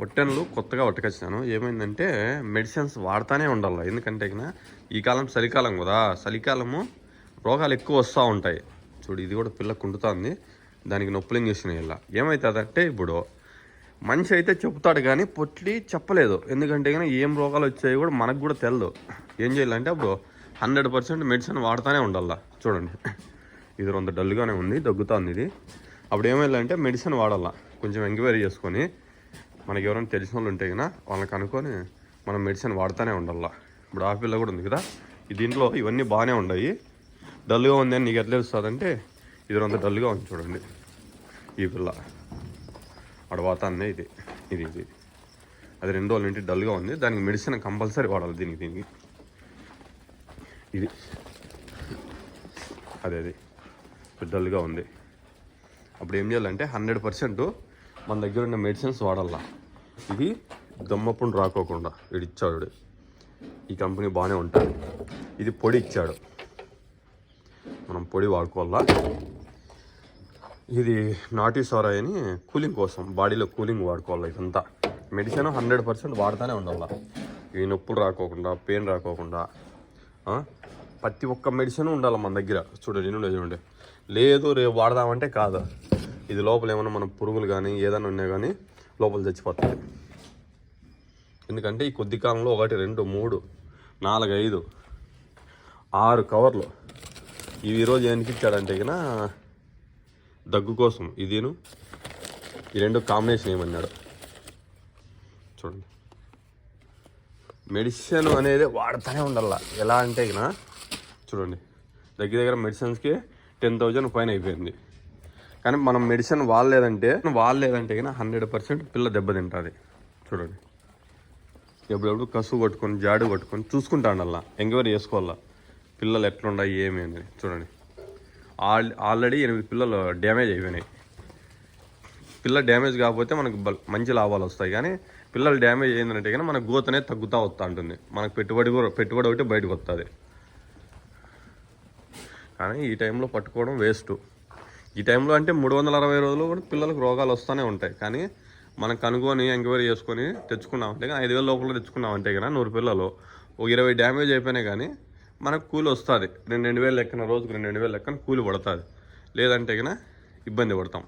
పొట్టెన్లు కొత్తగా పట్టుకొచ్చినాను. ఏమైందంటే మెడిసిన్స్ వాడుతూనే ఉండాలి. ఎందుకంటే ఈ కాలం చలికాలం కదా. చలికాలము రోగాలు ఎక్కువ వస్తూ ఉంటాయి. చూడు ఇది కూడా పిల్ల కుంటుతుంది. దానికి నొప్పులు చేసినాయి ఇలా. ఏమవుతుందంటే ఇప్పుడు మనిషి అయితే చెప్తాడు కానీ పొట్లి చెప్పలేదు. ఎందుకంటే కానీ ఏం రోగాలు వచ్చాయో కూడా మనకు కూడా తెలియదు ఏం చేయాలంటే అప్పుడు హండ్రెడ్ పర్సెంట్ మెడిసిన్ వాడుతూనే ఉండాలి. చూడండి. ఇది రొంత డల్గానే ఉంది దగ్గుతుంది ఇది. అప్పుడు ఏమైందంటే మెడిసిన్ వాడాలా. కొంచెం ఎంక్వైరీ చేసుకొని మనకి ఎవరైనా తెలిసిన వాళ్ళు ఉంటే కదా వాళ్ళని కనుక్కొని మనం మెడిసిన్ వాడుతూనే ఉండాలా. ఇప్పుడు ఆ పిల్ల కూడా ఉంది కదా దీంట్లో ఇవన్నీ బాగానే ఉన్నాయి. డల్గా ఉంది అని నీకు ఎట్లా తెలుస్తుందంటే ఇది అంత డల్గా ఉంది చూడండి. ఈ పిల్ల. అడవాతాన్నే ఇది. ఇది ఇది. అది రెండు రోజుల నుండి డల్గా ఉంది. దానికి మెడిసిన్ కంపల్సరీ వాడాలి దీనికి దీనికి. ఇది. అదే అది. డల్గా ఉంది. అప్పుడు ఏం చేయాలంటే హండ్రెడ్ పర్సెంట్ మన దగ్గర ఉన్న మెడిసిన్స్ వాడాలా ఇది దమ్మపుండు రాకోకుండా వీడు ఇచ్చాడు ఈ కంపెనీ బాగానే ఉంటుంది. ఇది పొడి ఇచ్చాడు. మనం పొడి వాడుకోవాలా ఇది నాటి సోరాయ్ అని కూలింగ్ కోసం బాడీలో కూలింగ్ వాడుకోవాలి ఇదంతా. మెడిసిన్ హండ్రెడ్ పర్సెంట్ వాడుతూనే ఉండాలి ఈ నొప్పులు రాకోకుండా పెయిన్ రాకోకుండా ప్రతి ఒక్క మెడిసిన్ ఉండాలి మన దగ్గర. చూడండి నేను చూడండి లేదు రేపు వాడదామంటే కాదు. ఇది లోపల ఏమైనా మన పురుగులు కానీ ఏదైనా ఉన్నా కానీ లోపల చచ్చిపోతుంది ఎందుకంటే ఈ కొద్ది కాలంలో ఒకటి రెండు మూడు నాలుగు ఐదు ఆరు కవర్లు ఇవి ఈరోజు ఎందుకు ఇచ్చాడంటే కన్నా దగ్గు కోసం ఇదిను ఈ రెండు కాంబినేషన్ ఏమన్నాడు. చూడండి. మెడిసిన్ అనేది వాడుతూనే ఉండాల. ఎలా అంటే కన్నా చూడండి. దగ్గర దగ్గర మెడిసిన్స్కి టెన్ థౌజండ్ పైన అయిపోయింది. కానీ మనం మెడిసిన్ వాడలేదంటే వాడలేదంటే కానీ హండ్రెడ్ పర్సెంట్ పిల్ల దెబ్బతింటుంది చూడండి. ఎప్పుడెప్పుడు కసు కొట్టుకొని జాడు కొట్టుకొని చూసుకుంటా అలా ఎంక్వైరీ చేసుకోవాలా. పిల్లలు ఎట్లున్నాయి ఏమి అని చూడండి. ఆల్ ఆల్రెడీ ఎనిమిది పిల్లలు డ్యామేజ్ అయిపోయినాయి. పిల్ల డ్యామేజ్ కాకపోతే మనకు మంచి లాభాలు వస్తాయి. కానీ పిల్లలు డ్యామేజ్ అయిందంటే కానీ మన గ్రోత్ అనేది తగ్గుతూ వస్తూ ఉంటుంది. మనకు పెట్టుబడి కూడా పెట్టుబడి ఒకటి బయటకు వస్తుంది. కానీ ఈ టైంలో పట్టుకోవడం వేస్ట్ ఈ టైంలో అంటే మూడు వందల అరవై రోజులు కూడా పిల్లలకు రోగాలు వస్తూనే ఉంటాయి. కానీ మనం కనుగొని ఎంక్వైరీ చేసుకొని తెచ్చుకున్నామంటే కానీ ఐదు వేల లోపల తెచ్చుకున్నామంటే కానీ నూరు పిల్లలు ఒక ఇరవై డ్యామేజ్ అయిపోయినాయి కానీ మనకు కూలి వస్తుంది. రెండు రెండు వేలు లెక్కన రోజుకు రెండు రెండు వేలు లెక్కన కూలి పడుతుంది. లేదంటే కన్నా ఇబ్బంది పడతాం.